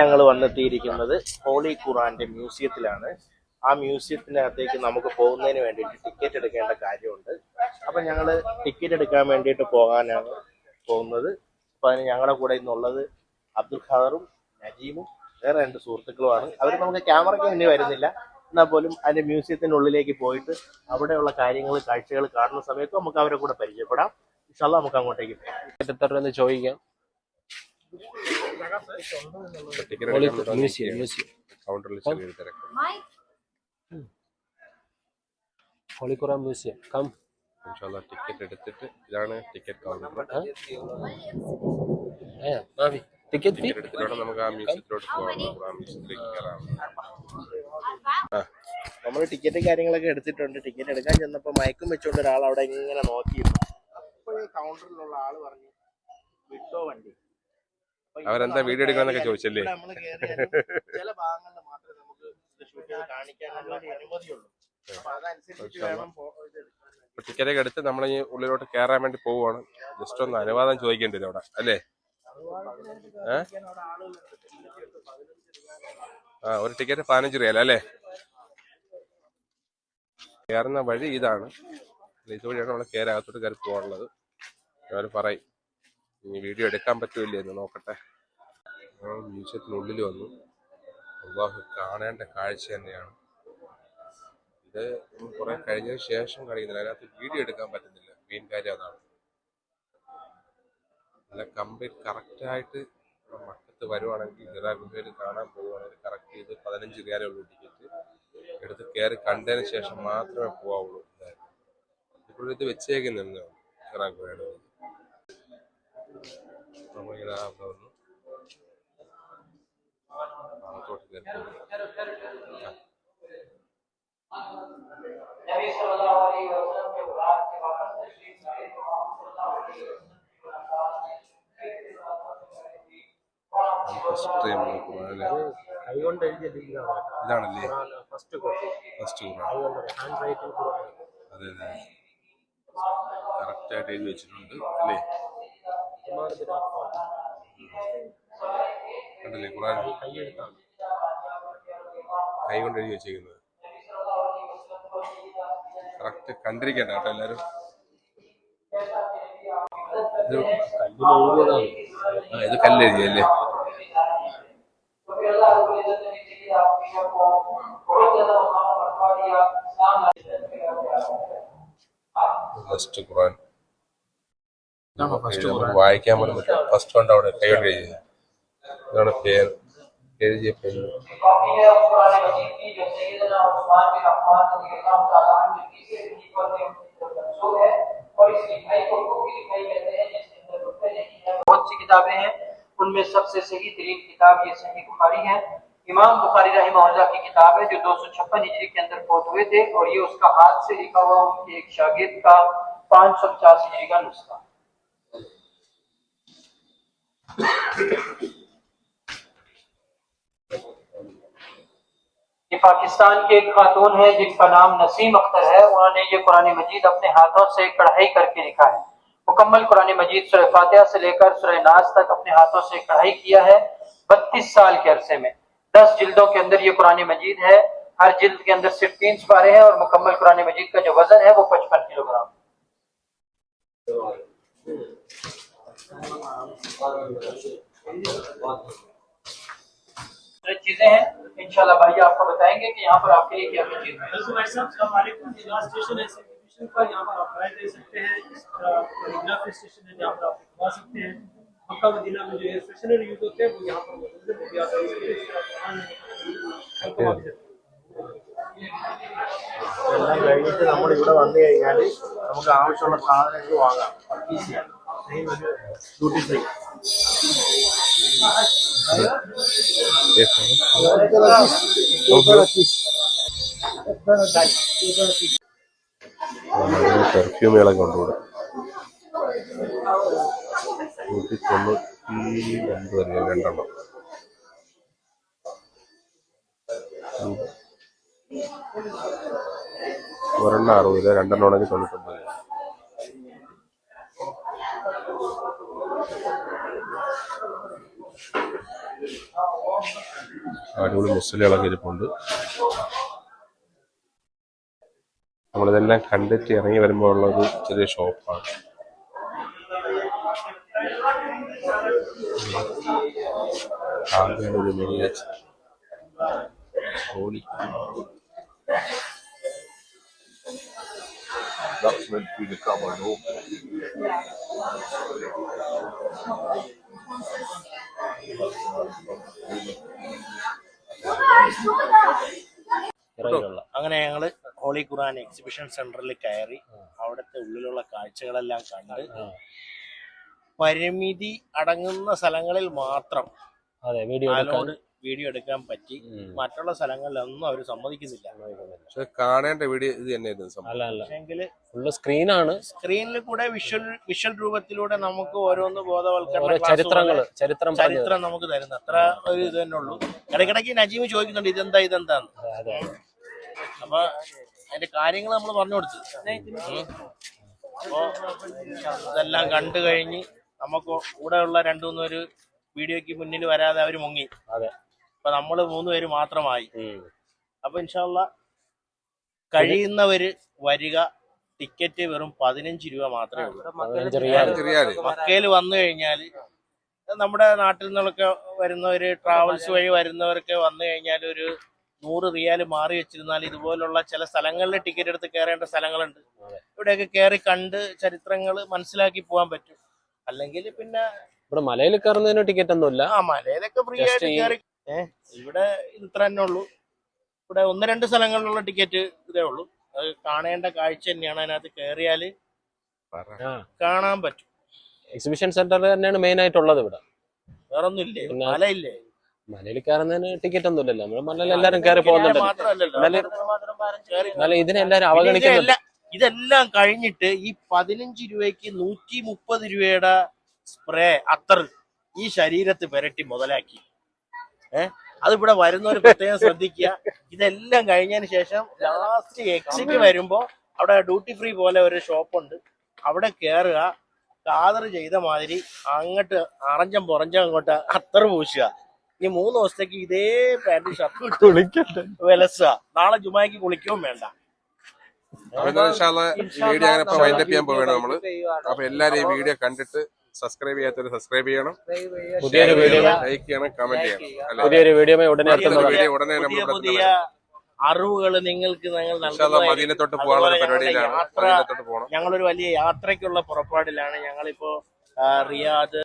ഞങ്ങൾ വന്നെത്തിയിരിക്കുന്നത് ഹോളി ഖുറാന്റെ മ്യൂസിയത്തിലാണ്. ആ മ്യൂസിയത്തിനകത്തേക്ക് നമുക്ക് പോകുന്നതിന് വേണ്ടിയിട്ട് ടിക്കറ്റ് എടുക്കേണ്ട കാര്യമുണ്ട്. അപ്പം ഞങ്ങൾ ടിക്കറ്റ് എടുക്കാൻ വേണ്ടിയിട്ട് പോകാനാണ് പോകുന്നത്. അപ്പം അതിന് ഞങ്ങളുടെ കൂടെ ഇന്നുള്ളത് അബ്ദുൽ ഖാദറും നജീമും വേറെ രണ്ട് സുഹൃത്തുക്കളുമാണ്. അവർ നമുക്ക് ക്യാമറയ്ക്ക് മുന്നേ വരുന്നില്ല. എന്നാൽ പോലും അതിന്റെ മ്യൂസിയത്തിനുള്ളിലേക്ക് പോയിട്ട് അവിടെയുള്ള കാര്യങ്ങൾ കാഴ്ചകൾ കാണുന്ന സമയത്ത് നമുക്ക് അവരെ കൂടെ പരിചയപ്പെടാം. ഇഷ്ടമുള്ള നമുക്ക് അങ്ങോട്ടേക്ക് പോകാം. ചോദിക്കാം. ഹോളി മ്യൂസിയം കം ഇൻഷാല്ല ടിക്കറ്റ് എടുത്തിട്ട് ഇതാണ് ticket counter ticket fee ticket എടുത്തിട്ട് വേണം നമുക്ക് ആ മ്യൂസിയത്തിലോട്ട് പോകാം. ആ മ്യൂസിയത്തിലേക്ക് കയറാം. നമ്മൾ ടിക്കറ്റ് കാര്യങ്ങളൊക്കെ എടുത്തിട്ടുണ്ട്. ടിക്കറ്റ് എടുക്കാൻ ചെന്നപ്പോൾ മയക്കും വെച്ചുകൊണ്ട് ഒരാൾ അവിടെ ഇങ്ങനെ നോക്കിയിരുന്നു. അപ്പോഴേ കൗണ്ടറിലുള്ള ആൾ പറഞ്ഞു വിട്ടോ വണ്ടി. അവരെന്താ വീഡിയോ എടുക്കാന്നൊക്കെ ചോദിച്ചല്ലേ? ചില ഭാഗങ്ങളിൽ മാത്രമേ നമുക്ക് ഷൂട്ട് ചെയ്ത് കാണിക്കാനുള്ള അനുമതിയുള്ളൂ. അപ്പൊ അതനുസരിച്ച് വേണം. ടിക്കറ്റൊക്കെ എടുത്ത് നമ്മൾ ഈ ഉള്ളിലോട്ട് കയറാൻ വേണ്ടി പോവുകയാണ് ജസ്റ്റ് ഒന്ന് അനുവാദം ചോദിക്കേണ്ടി വരും അവിടെ അല്ലേ. ആ ഒരു ടിക്കറ്റ് പതിനഞ്ച് രൂപയല്ല അല്ലേ? കയറുന്ന വഴി ഇതാണ്. ഇതുവഴിയാണ് നമ്മൾ കയറകത്തോട്ട് കയറി പോകാനുള്ളത്. അവർ പറയും. ഇനി വീഡിയോ എടുക്കാൻ പറ്റൂല്ലേ എന്ന് നോക്കട്ടെ. മ്യൂസിയത്തിനുള്ളിൽ വന്നു. അള്ളാഹു കാണേണ്ട കാഴ്ച തന്നെയാണ്. ഇത് കുറെ കഴിഞ്ഞതിന് ശേഷം കാണിക്കുന്നില്ല. അതിനകത്ത് വീഡിയോ എടുക്കാൻ പറ്റുന്നില്ല. മെയിൻ കാര്യം അതാണ്. നല്ല കംപ്ലീറ്റ് കറക്റ്റായിട്ട് മക്കത്ത് വരുവാണെങ്കിൽ ഹിറാ ഗുഹയിൽ കാണാൻ പോവുകയാണെങ്കിൽ കറക്റ്റ് ചെയ്ത് പതിനഞ്ച് റിയാലേ ഉള്ളൂ ടിക്കറ്റ് എടുത്ത് കയറി കണ്ടതിന് ശേഷം മാത്രമേ പോവാവുള്ളൂ. ഇപ്പോഴും ഇത് വെച്ചേക്കുന്നുണ്ട്. ഹിറാ ನಮಗಿಡ ಹಬ್ಬವನ್ನು ഫസ്റ്റ് ടൈം കൈകൊണ്ട് എഴുതിയതില്ല ഇതാണല്ലേ? ഫസ്റ്റ് ഫസ്റ്റ് ഹാൻഡ് റൈറ്റിംഗ് അതെ അതെ. കറക്റ്റായിട്ട് എഴുതി വെച്ചിട്ടുണ്ട് അല്ലേ? കണ്ടില്ലേ? ഖുറാൻ കൈ കൊണ്ട് എഴുതി വെച്ചിരിക്കുന്നത്. കറക്റ്റ് കണ്ടിരിക്കണ്ട കേട്ടോ എല്ലാരും. ആ ഇത് കല്ലെഴുതിയല്ലേ? ഫസ്റ്റ് ഖുറാൻ വായിക്കാൻ ഫസ്റ്റ് കൊണ്ട് അവിടെ ഇതാണ് എഴുതിയ بہت سی کتابیں ہیں ان میں سب سے صحیح ترین کتاب یہ صحیح بخاری ہے۔ امام بخاری رحمہ اللہ کی کتاب ہے جو دو سو چھپن ہجری کے اندر فوت ہوئے تھے اور یہ اس کا ہاتھ سے لکھا ہوا ان کے ایک شاگرد کا پانچ سو پچاس ہجری کا نسخہ۔ یہ پاکستان کی ایک خاتون ہے جن کا نام نسیم اختر ہے۔ انہوں نے یہ قرآن مجید اپنے ہاتھوں سے کڑھائی کر کے لکھا ہے۔ مکمل قرآن مجید سورہ فاتحہ سے لے کر سورہ ناز تک اپنے ہاتھوں سے کڑھائی کیا ہے بتیس سال کے عرصے میں۔ دس جلدوں کے اندر یہ قرآن مجید ہے۔ ہر جلد کے اندر صرف تین سپارے ہیں اور مکمل قرآن مجید کا جو وزن ہے وہ پچپن کلو گرام۔ چیزیں ہیں انشاءاللہ بھائی آپ کو بتائیں گے کہ یہاں پر آپ کے لیے کیا کیا چیز ہے ہمارے یہاں پر آپ کو وہاں سکتے ہیں مکہ مدینہ میں جو ایئر فریشنر یوز ہوتے ہیں وہ یہاں پر موجود ہیں وہ بھی آپ کو ہم ہمارے یہاں پر آپ کو وہاں سکتے ہیں نمک آوشوں میں کھانا دیں گے وہاں گا اور کیسی ہے തൊണ്ണൂറ്റി ഒമ്പത് റിയാൽ രണ്ടെണ്ണം. ഒരെണ്ണം അറുപത് രണ്ടെണ്ണം ആണെങ്കിൽ തൊണ്ണൂറ്റൊമ്പത് അടിപൊളി മുസ്ലികളൊക്കെ ഇരിപ്പുണ്ട്. നമ്മളിതെല്ലാം കണ്ടിട്ട് ഇറങ്ങി വരുമ്പോൾ ഉള്ള ഒരു ചെറിയ ഷോപ്പാണ്. ആകെ ഒരു miniature That's meant to be the no? ഇറങ്ങിയുള്ള അങ്ങനെ ഞങ്ങൾ ഹോളി ഖുറാൻ എക്സിബിഷൻ സെന്ററിൽ കയറി അവിടുത്തെ ഉള്ളിലുള്ള കാഴ്ചകളെല്ലാം കണ്ട് പരിമിതി അടങ്ങുന്ന സ്ഥലങ്ങളിൽ മാത്രം അതെ വീഡിയോ വീഡിയോ എടുക്കാൻ പറ്റി. മറ്റുള്ള സ്ഥലങ്ങളിലൊന്നും അവർ സമ്മതിക്കുന്നില്ല. പക്ഷെ കാണേണ്ട വീഡിയോ ഇത് തന്നെയായിരുന്നു അല്ല അല്ല. പക്ഷെങ്കിൽ ഫുള്ള് സ്ക്രീനാണ്. സ്ക്രീനിൽ കൂടെ വിഷ്വൽ വിഷ്വൽ രൂപത്തിലൂടെ നമുക്ക് ഓരോന്ന് ബോധവൽക്കരണ ചരിത്രങ്ങൾ ചരിത്രം ചരിത്രം നമുക്ക് തരുന്നു. അത്ര ഒരു ഇത് തന്നെ ഉള്ളൂ. ഇടയ്ക്കിടയ്ക്ക് നജീമ് ചോദിക്കുന്നുണ്ട് ഇതെന്താ ഇതെന്താന്ന്? അപ്പൊ അതിന്റെ കാര്യങ്ങൾ നമ്മൾ പറഞ്ഞു കൊടുത്തു. അപ്പോ ഇതെല്ലാം കണ്ടു കഴിഞ്ഞ് നമുക്ക് കൂടെയുള്ള രണ്ടു മൂന്നൊരു വീഡിയോക്ക് മുന്നിൽ വരാതെ അവർ മുങ്ങി. അതെ. അപ്പൊ നമ്മൾ മൂന്ന് പേര് മാത്രമായി. അപ്പൊ ഇൻഷാല്ല കഴിയുന്നവര് വരിക ടിക്കറ്റ് വെറും പതിനഞ്ച് രൂപ മാത്രമേ ഉള്ളൂ. മക്കയിൽ വന്നു കഴിഞ്ഞാൽ നമ്മുടെ നാട്ടിൽ നിന്നൊക്കെ വരുന്നവര് ട്രാവൽസ് വഴി വരുന്നവരൊക്കെ വന്നു കഴിഞ്ഞാൽ ഒരു നൂറ് റിയാൽ മാറി വെച്ചിരുന്നാൽ ഇതുപോലുള്ള ചില സ്ഥലങ്ങളിൽ ടിക്കറ്റ് എടുത്ത് കയറേണ്ട സ്ഥലങ്ങളുണ്ട്. ഇവിടെയൊക്കെ കയറി കണ്ട് ചരിത്രങ്ങൾ മനസ്സിലാക്കി പോകാൻ പറ്റും. അല്ലെങ്കിൽ പിന്നെ ഇവിടെ മലയിൽ കയറുന്നതിന് ടിക്കറ്റ് ഒന്നുമില്ല. ആ മലയിലൊക്കെ ഫ്രീ ആയിട്ട് കയറി ഏഹ് ഇവിടെ ഇത് ഇത്ര തന്നെ ഉള്ളൂ. ഇവിടെ ഒന്ന് രണ്ട് സ്ഥലങ്ങളിലുള്ള ടിക്കറ്റ് ഇതേ ഉള്ളൂ. അത് കാണേണ്ട കാഴ്ച തന്നെയാണ് അതിനകത്ത് കയറിയാൽ കാണാൻ പറ്റും. എക്സിബിഷൻ സെന്റർ തന്നെയാണ് മെയിൻ ആയിട്ടുള്ളത് ഇവിടെ. വേറൊന്നും ഇല്ലേ പിന്നെ- മലയില്ലേ? മലയിൽ കയറുന്നതിന് ടിക്കറ്റ് ഒന്നും ഇല്ലല്ലോ നമ്മൾ മലയിൽ എല്ലാരും കയറി പോകുന്നുണ്ട് മാത്രമല്ലല്ലോ. എന്നാലും- കയറി എന്നാലും ഇതിനെ എല്ലാരും അവഗണിക്കുന്നുണ്ട്. ഇതെല്ലാം ഇതെല്ലാം കഴിഞ്ഞിട്ട് ഈ പതിനഞ്ച് രൂപയ്ക്ക് നൂറ്റി മുപ്പത് രൂപയുടെ സ്പ്രേ അത്തർ ഈ ശരീരത്ത് പുരട്ടി മുതലാക്കി. ഏഹ് അതിവിടെ വരുന്നവർ പ്രത്യേകം ശ്രദ്ധിക്കുക. ഇതെല്ലാം കഴിഞ്ഞതിന് ശേഷം ലാസ്റ്റ് എക്സിക്ക് വരുമ്പോ അവിടെ ഡ്യൂട്ടി ഫ്രീ പോലെ ഒരു ഷോപ്പുണ്ട് അവിടെ കയറുക കാതർ ചെയ്ത മാതിരി അങ്ങോട്ട് അറഞ്ചം പുറഞ്ചം അങ്ങോട്ട് അത്തർ പൂശുക. ഇനി മൂന്ന് ദിവസത്തേക്ക് ഇതേ പാന്റ് ഷർട്ട് വിലസുക. നാളെ ജുമാക്ക് കുളിക്കുകയും വേണ്ട. വീഡിയോ അങ്ങനെ വൈൻഡപ്പ് ചെയ്യാൻ പോവുകയാണ് നമ്മൾ. അപ്പൊ എല്ലാരും ഈ വീഡിയോ കണ്ടിട്ട് സബ്സ്ക്രൈബ് ചെയ്യാത്തവര് സബ്സ്ക്രൈബ് ചെയ്യണം. പുതിയൊരു വീഡിയോ ലൈക്ക് ചെയ്യണം കമന്റ് ചെയ്യണം. പുതിയൊരു വീഡിയോ ഉടനെ പുതിയ വീഡിയോ ഉടനെ നമ്മൾ അറിവുകൾ നിങ്ങൾക്ക് ഞങ്ങൾ. മദീനത്തോട്ട് പോകാനുള്ള പരിപാടിയിലാണ്. ഞങ്ങളൊരു വലിയ യാത്രയ്ക്കുള്ള പുറപ്പാടിലാണ് ഞങ്ങളിപ്പോ റിയാദ്